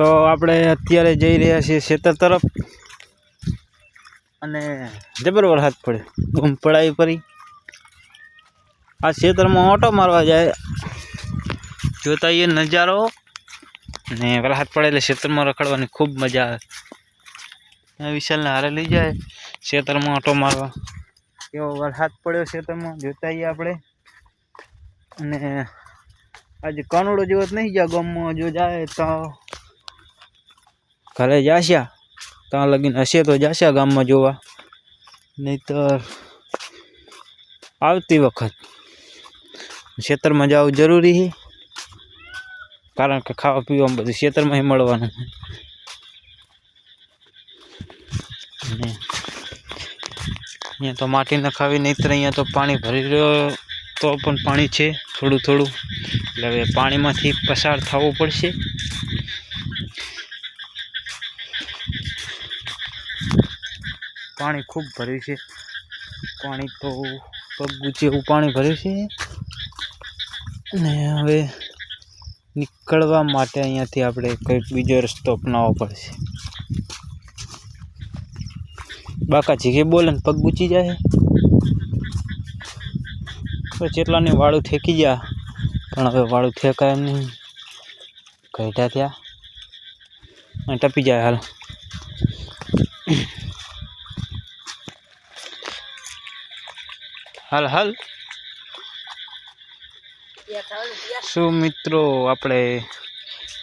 તો આપણે અત્યારે જઈ રહ્યા છીએ ખેતર તરફ. અને જબર વરસાદ પડે. બૂમ પડાવી પડી આ ખેતરમાં ઓટો મારવા જાય. જોતા એ નજારો. ને વરસાદ પડે એટલે ખેતરમાં રખડવાની ખૂબ મજા આવે. વિશાલને હારે લઈ જાય. ખેતરમાં ઓટો મારવા. કેવો વરસાદ પડ્યો ખેતરમાં, જોતા આપણે. અને આજે કાનુડો જેવો નહીં જાય ગામમાં જો જાય તો ઘરે જાશ્યા ત્યાં લગીને હશે તો જાશ્યા ગામમાં જોવા. નહીતર આવતી વખત ખેતરમાં જવું જરૂરી છે. કારણ કે ખાવા પીવામાં બધું ખેતરમાં મળવાનું અહીંયા તો માટી નખાવી નહીતર અહીંયા તો પાણી ભરી રહ્યો તો પણ પાણી છે થોડું થોડું. એટલે હવે પાણીમાંથી પસાર થવું પડશે. પાણી ખૂબ ભર્યું છે. પાણી તો પગ જેવું પાણી ભર્યું છે. ને હવે નીકળવા માટે અહીંયાથી આપણે કંઈક બીજો રસ્તો અપનાવવો પડશે. બાકા જીગે બોલે ને પગ ગુચી જાય? તો જેટલાની વાળું ઠેકી ગયા, પણ હવે વાળું ઠેકાય નહીં. ઘટ્યા થયા. ટપી જાય હાલ. હાલ હાલ. શું મિત્રો આપણે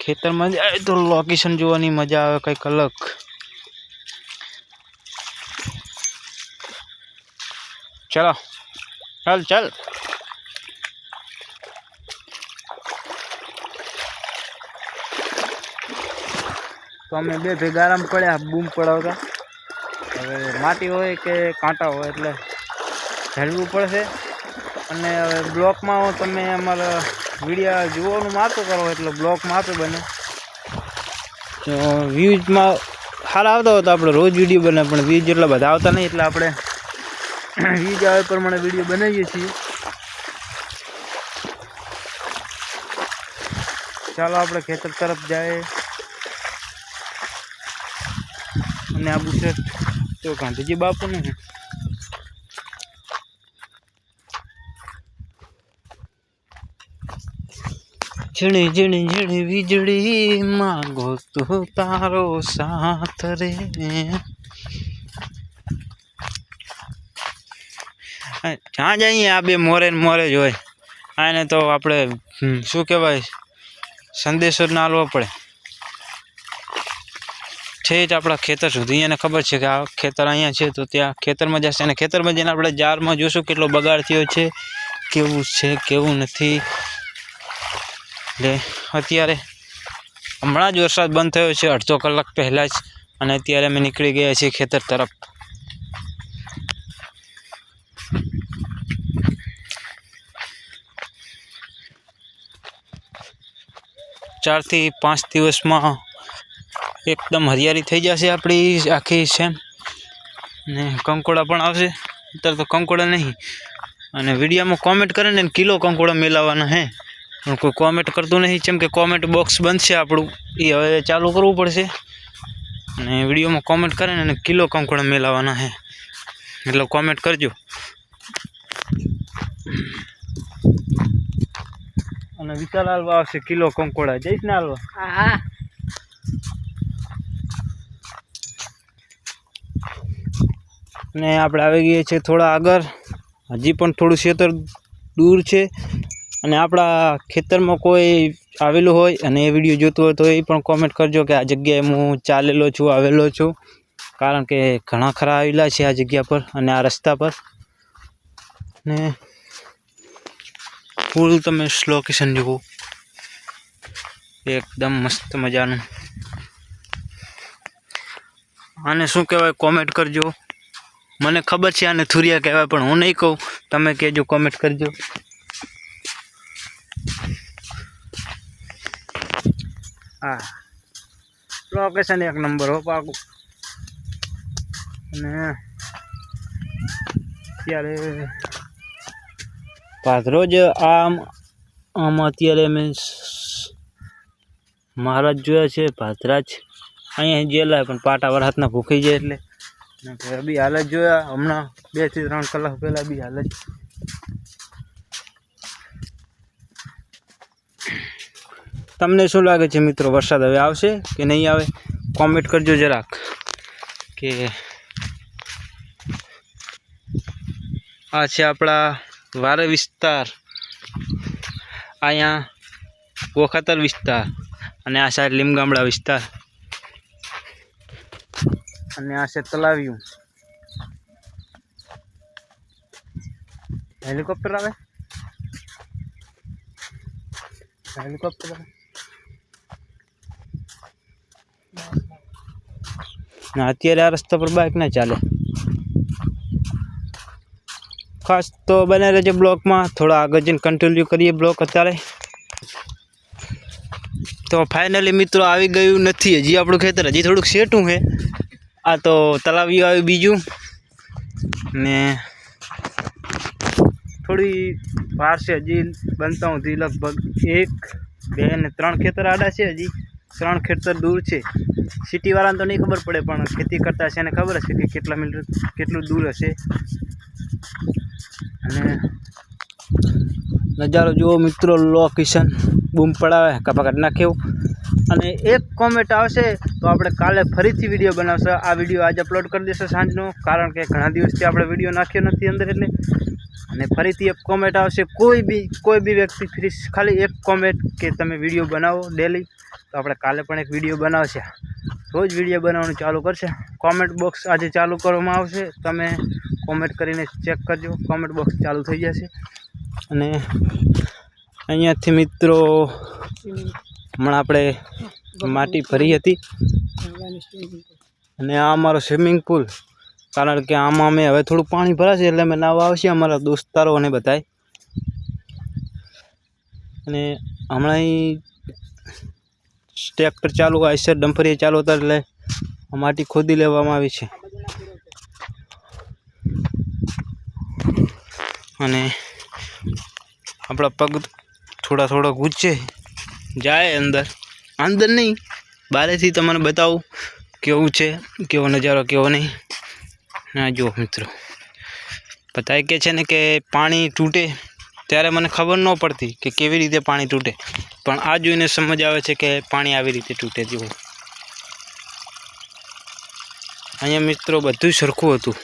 ખેતરમાં જાય તો લોકેશન જોવાની મજા આવે, કંઈક અલગ. ચલો ચાલ ચાલ. તો અમે બે ભેગા આરામ પડ્યા બૂમ પડાવતા. હવે માટી હોય કે કાંટા હોય, એટલે ઝાલવું પડશે. અને હવે બ્લોકમાં તમે અમારા વિડીયા જોવાનું માતો કરો એટલે બ્લોકમાં આપે બને. તો વ્યૂઝમાં સારા આવતા હોય તો આપણે રોજ વીડિયો બને પણ વ્યૂઝ એટલા બધા આવતા નહીં એટલે આપણે વ્યૂઝ આવે પ્રમાણે વીડિયો બનાવીએ છીએ. ચાલો આપણે ખેતર તરફ જાય. અને આ છે તો ગાંધીજી બાપુનું ઝીણી ઝીણી ઝીણી વીજળી માગો તું તારો સાથ રે. જ્યાં જઈએ આ બે મોરે ને મોરે જ હોય. આને તો આપણે શું કહેવાય, સંદેશો જ ના પડે. છે જ આપણા ખેતર સુધી. એને ખબર છે કે આ ખેતર અહીંયા છે તો ત્યાં ખેતરમાં જશે. અને ખેતરમાં જઈને આપણે જારમાં જોશું કેટલો બગાડ થયો છે, કેવું છે, કેવું નથી. એટલે અત્યારે હમણાં જ વરસાદ બંધ થયો છે, અડધો કલાક પહેલાં જ. અને અત્યારે અમે નીકળી ગયા છીએ ખેતર તરફ. ચારથી પાંચ દિવસમાં એકદમ હરિયાળી થઈ જશે આપણી આખી સેમ ને કંકોડા પણ આવશે. અત્યારે તો કંકોડા નહીં. અને વિડીયોમાં કોમેન્ટ કરે ને કિલો કંકોડા મેલાવવાના હે. પણ કોઈ કોમેન્ટ કરતું નહીં જેમ કે કોમેન્ટ બોક્સ બંધ છે આપણું. એ હવે ચાલુ કરવું પડશે. અને વિડીયોમાં કોમેન્ટ કરે ને કિલો કંકોડા મેલાવાના છે. એટલે કોમેન્ટ કરજો. અને વિશાલ હાલવા આવશે કિલો કંકોડા. જઈશ ને હાલવા? હા. ને આપણે આવી ગયા છીએ થોડા આગળ. હજી પણ થોડું ક્ષેત્ર દૂર છે. અને આપણા ખેતરમાં કોઈ આવેલું હોય અને એ વીડિયો જોતો હોય તો એ પણ કોમેન્ટ કરજો કે આ જગ્યાએ હું ચાલેલો છું, આવેલો છું. કારણ કે ઘણા ખરા આવેલા છે આ જગ્યા પર અને આ રસ્તા પર. ને ફૂલ તમે લોકેશન જુઓ. એકદમ મસ્ત મજાનું. આને શું કહેવાય કોમેન્ટ કરજો. મને ખબર છે આને થુરિયા કહેવાય, પણ હું નહીં કહું. તમે કહેજો કોમેન્ટ કરજો. હા. લોકેશન એક નંબર હો પાકું. અને અત્યારે ભાદરોજ આમ આમ અત્યારે અમે મહારાજ જોયા છે ભાદરાજ અહીંયા જેલા પણ પાટા વરસાદના ભૂખી જાય એટલે. બી હાલ જ જોયા હમણાં બેથી ત્રણ કલાક પહેલાં બી હાલ તમને શું લાગે છે મિત્રો, વરસાદ હવે આવશે કે નહીં આવે? કોમેન્ટ કરજો જરાક. કે આ છે આપણા વારે વિસ્તાર. અહીંયા ગોખાતર વિસ્તાર અને આ સાઈડ લીમગામડા વિસ્તાર. અને આ છે તલાવ્યું. હેલિકોપ્ટર આવે? હેલિકોપ્ટર આવે? ના અત્યારે આ રસ્તા પર બાઇક ના ચાલે. ખાસ તો બને રહેજે બ્લોકમાં, થોડા આગળ જઈને કન્ટિન્યુ કરીએ બ્લોક અત્યારે. તો ફાઇનલી મિત્રો આવી ગયું નથી હજી આપણું ખેતર, હજી થોડુંક સેટું છે. આ તો તલાવ્યું આવ્યું બીજું. ને થોડી વાર છે હજી બનતા સુધી લગભગ એક, બે ને ત્રણ ખેતર આડા છે હજી. ત્રણ ખેતર દૂર છે. સિટીવાળાને તો નહીં ખબર પડે, પણ ખેતી કરતા છે એને ખબર હશે કે કેટલા મીટર કેટલું દૂર હશે. અને નજારો જુઓ મિત્રો લોકેશન બૂમ પડાવે કપાકટ નાખ્યું અને એક કોમેન્ટ આવશે, તો આપણે કાલે ફરીથી વીડિયો બનાવશે. આ વીડિયો આજે અપલોડ કરી દેશે સાંજનો, કારણ કે ઘણા દિવસથી આપણે વીડિયો નાખ્યો નથી અંદર એટલે. અને ફરીથી એક કોમેન્ટ આવશે. કોઈ બી કોઈ બી વ્યક્તિ ફ્રી, ખાલી એક કોમેન્ટ કે તમે વીડિયો બનાવો ડેલી તો આપણે કાલે પણ એક વીડિયો બનાવશે. રોજ વીડિયો બનાવવાનું ચાલુ કરશે. કોમેન્ટ બોક્સ આજે ચાલુ કરવામાં આવશે. તમે કોમેન્ટ કરીને ચેક કરજો. કોમેન્ટ બોક્સ ચાલુ થઈ જશે. અને અહીંયાથી મિત્રો, હમણાં આપણે માટી ભરી હતી. અને આ અમારો સ્વિમિંગ પુલ કારણ કે આમાં અમે હવે થોડું પાણી ભરાશે એટલે અમે નાવા આવશે અમારા દોસ્તારો અને બધાય. અને હમણાં ટ્રેક્ટર ચાલુ, આઈસર ડમ્ફરી ચાલુ હતા એટલે માટી ખોદી લેવામાં આવી છે. અને આપણા પગ થોડા થોડા ગુજે જાય અંદર. અંદર નહીં. બહારેથી તમને બતાવું કેવું છે, કેવો નજારો, કેવો નહીં. ના જુઓ મિત્રો. બધાએ કહે છે ને કે પાણી તૂટે ત્યારે મને ખબર ન પડતી કે કેવી રીતે પાણી તૂટે. પણ આ જોઈને સમજ આવે છે કે પાણી આવી રીતે તૂટે, જુઓ. અહીંયા મિત્રો બધું સરખું હતું.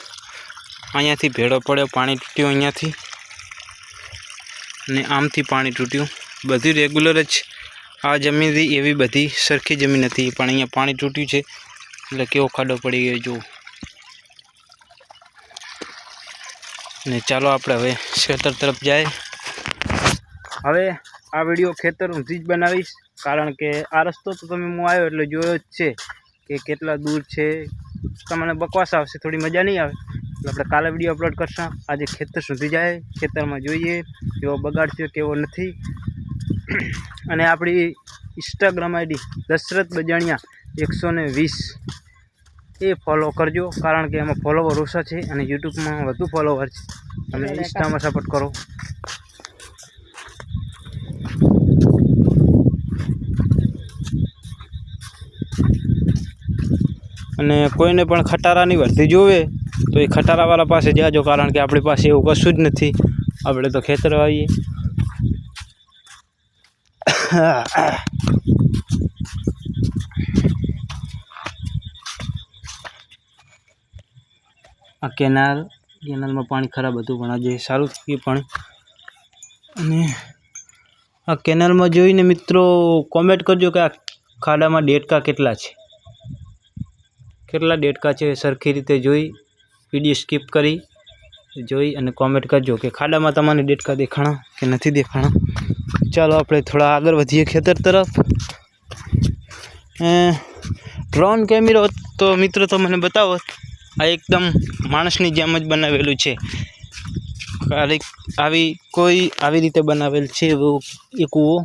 અહીંયાથી ભેળો પડ્યો, પાણી તૂટ્યું અહીંયાથી. અને આમથી પાણી તૂટ્યું. બધું રેગ્યુલર જ આ જમીનથી એવી બધી સરખી જમીન હતી, પણ અહીંયા પાણી તૂટ્યું છે. એટલે કેવો ખાડો પડી ગયો, જુઓ. ને ચાલો આપણે હવે ખેતર તરફ જાય. હવે આ વીડિયો ખેતર ઊંધી જ બનાવીશ, કારણ કે આ રસ્તો તો તમે હું આવ્યો એટલે જોયો જ છે કે કેટલા દૂર છે. તમને બકવાસ આવશે, થોડી મજા નહીં આવે. એટલે આપણે કાલે વીડિયો અપલોડ કરશું. આજે ખેતર સુધી જાય, ખેતરમાં જોઈએ કેવો બગાડ થયો, કેવો નથી. અને આપણી ઇન્સ્ટાગ્રામ આઈડી દશરથ બજાણિયા એકસો વીસ. એ ફોલો કરજો કારણ કે એમાં ફોલોવર ઓછા છે અને યુટ્યુબમાં વધુ ફોલોવર છે. તમે ઇન્સ્ટામાં સપોર્ટ કરો. અને કોઈને પણ ખટારાની વર્ધી જોવે તો એ ખટારાવાળા પાસે જાજો કારણ કે આપણી પાસે એવું કશું જ નથી. આપણે તો ખેતર આવીએ આ કેનાલ, કેનાલમાં પાણી ખરાબ હતું પણ આજે સારું થયું પણ. અને આ કેનાલમાં જોઈને મિત્રો કોમેન્ટ કરજો કે આ ખાડામાં ડેટકા કેટલા છે. કેટલા ડેટકા છે સરખી રીતે જોઈ વીડિયો સ્કીપ કરી, જોઈ અને કોમેન્ટ કરજો કે ખાડામાં તમને ડેટકા દેખાણા કે નથી દેખાણા. ચાલો આપણે થોડા આગળ વધીએ ખેતર તરફ. ડ્રોન કેમેરો તો મિત્રો તો મને બતાવો આ એકદમ માણસની જેમ જ બનાવેલું છે. ખાલી આવી કોઈ આવી રીતે બનાવેલ છે એવો એ કૂવો.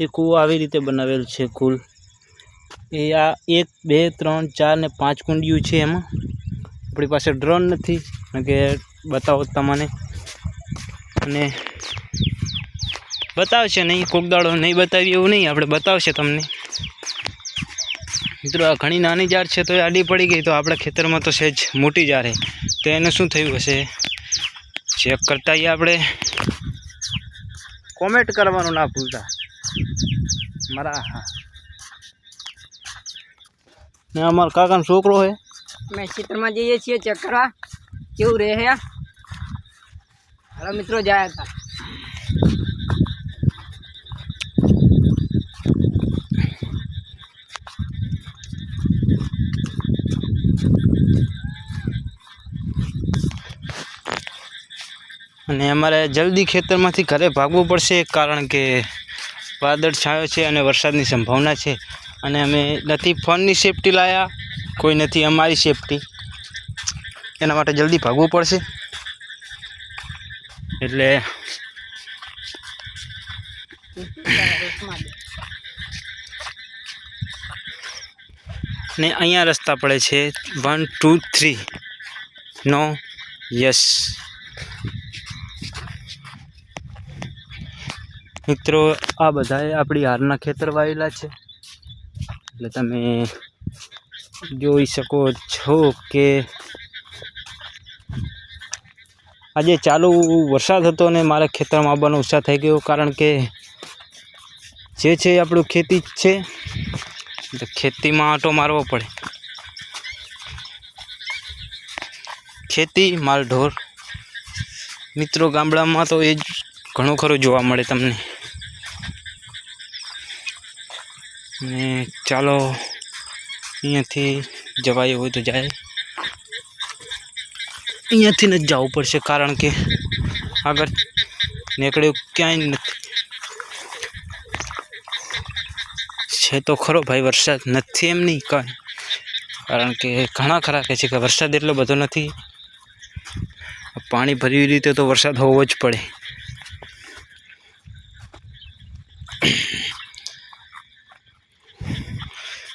એ કૂવો આવી રીતે બનાવેલ છે કુલ. એ આ એક, બે, ત્રણ, ચાર ને પાંચ કુંડીયું છે એમાં. આપણી પાસે ડ્રોન નથી. કે બતાવો તમને. અને બતાવશે નહીં, કોક દાડો નહીં બતાવીએ એવું નહીં, આપણે બતાવશે તમને. મિત્રો, આ ઘણી નાની ઝાડ છે, તો એ આડી પડી ગઈ, તો આપણા ખેતરમાં તો સહેજ મોટી ઝાડ છે. તો એને શું થયું હશે? ચેક કરતા આપણે. કોમેન્ટ કરવાનું ના ભૂલતા. મારા હા ને, અમારો કાકાનો છોકરો છે. અમે ક્ષેત્રમાં જઈએ છીએ ચેક કરવા. કેવું રહે હે? હાલો મિત્રો, જાય હતા. અને અમારે જલ્દી ખેતરમાંથી ઘરે ભાગવું પડશે, કારણ કે વાદળ છાયો છે અને વરસાદની સંભાવના છે. અને અમે નથી ફોનની સેફટી લાયા. કોઈ નથી, અમારી સેફટી એના માટે જલ્દી ભાગવું પડશે. એટલે ને અહીંયા રસ્તા પડે છે. One two three no yes મિત્રો, આ બધાએ આપણી હારના ખેતર વાવેલા છે. એટલે તમે જોઈ શકો છો કે આજે ચાલુ વરસાદ હતો ને મારા ખેતરમાં આવવાનો ઉત્સાહ થઈ ગયો, કારણ કે જે છે એ આપણું ખેતી જ છે. તો ખેતીમાં આંટો મારવો પડે. ખેતી માલ ઢોર મિત્રો, ગામડામાં તો એ જ ઘણું ખરું જોવા મળે તમને. ચાલો અહીંયાથી જવાય હોય તો જાય. અહીંયાથી જ જવું પડશે કારણ કે આગળ નીકળ્યું ક્યાંય નથી. છે તો ખરો ભાઈ, વરસાદ નથી એમ નહીં કાંઈ. કારણ કે ઘણા ખરા કહે છે કે વરસાદ એટલો બધો નથી. પાણી ભરી રીતે તો વરસાદ હોવો જ પડે.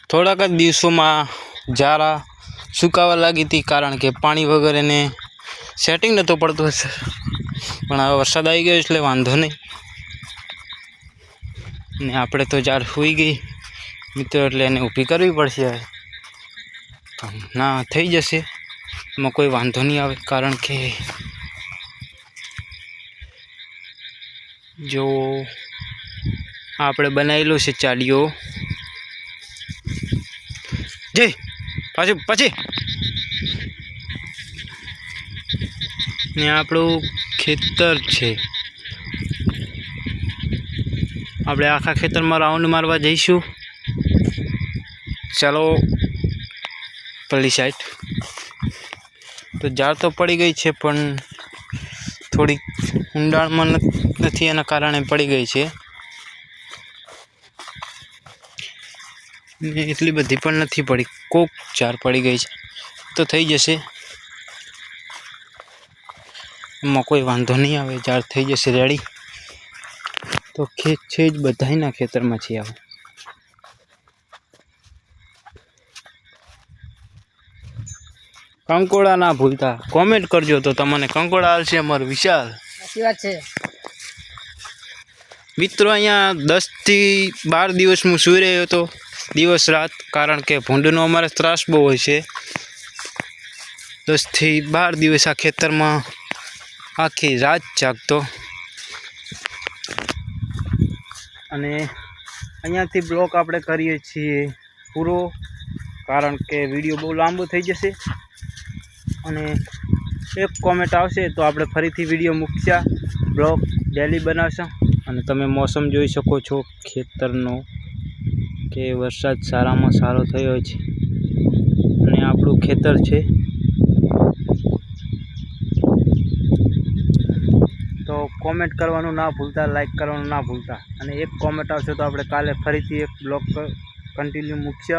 થોડાક જ દિવસોમાં ઝારા સુકાવા લાગી હતી કારણ કે પાણી વગર એને સેટિંગ નહોતો પડતું પણ હવે વરસાદ આવી ગયો એટલે વાંધો નહીં. ને આપણે તો ઝાડ સૂઈ ગઈ. મિત્રો, એટલે એને ઊભી કરવી પડશે હવે. ના, થઈ જશે. એમાં કોઈ વાંધો નહીં આવે, કારણ કે જો આપણે બનાવેલું છે ચાલીઓ જય પાછું, પછી. ને આપણું ખેતર છે. આપણે આખા ખેતરમાં રાઉન્ડ મારવા જઈશું. ચાલો, પેલી સાઈડ તો ઝાડ તો પડી ગઈ છે, પણ થોડીક ઊંડાણમાં નથી એના કારણે પડી ગઈ છે. ને એટલી બધી પણ નથી પડી. કોક ચાર પડી ગઈ છે. તો થઈ જશે. એમાં કોઈ વાંધો નહીં આવે ઝાડ થઈ જશે રેડી તો ખેત છે જ બધાયના ખેતરમાં છે આવું. કંકોડા ના ભૂલતા. કોમેન્ટ કરજો તો તમને કંકોડા આવશે અમારો વિશાલ. સાચી વાત છે. મિત્રો અહીંયા દસથી બાર દિવસ હું સુઈ રહ્યો હતો. દિવસ, રાત, કારણ કે ભૂંડનો અમારે ત્રાસ બહુ હોય છે. દસથી બાર દિવસ આ ખેતરમાં આખી રાત જાગતો. અને અહીંયાથી બ્લોક આપણે કરીએ છીએ પૂરો, કારણ કે વીડિયો બહુ લાંબો થઈ જશે. અને એક કોમેન્ટ આવશે તો આપણે ફરીથી વીડિયો મૂકશા બ્લોગ ડેલી બનાવશા. અને તમે મોસમ જોઈ શકો છો ખેતરનો. કે વરસાદ સારામાં સારો થયો છે. અને આપણું ખેતર છે. તો કોમેન્ટ કરવાનું ના ભૂલતા લાઈક કરવાનું ના ભૂલતા. અને એક કોમેન્ટ આવશે તો આપણે કાલે ફરીથી એક બ્લોગ કન્ટિન્યુ મૂકશે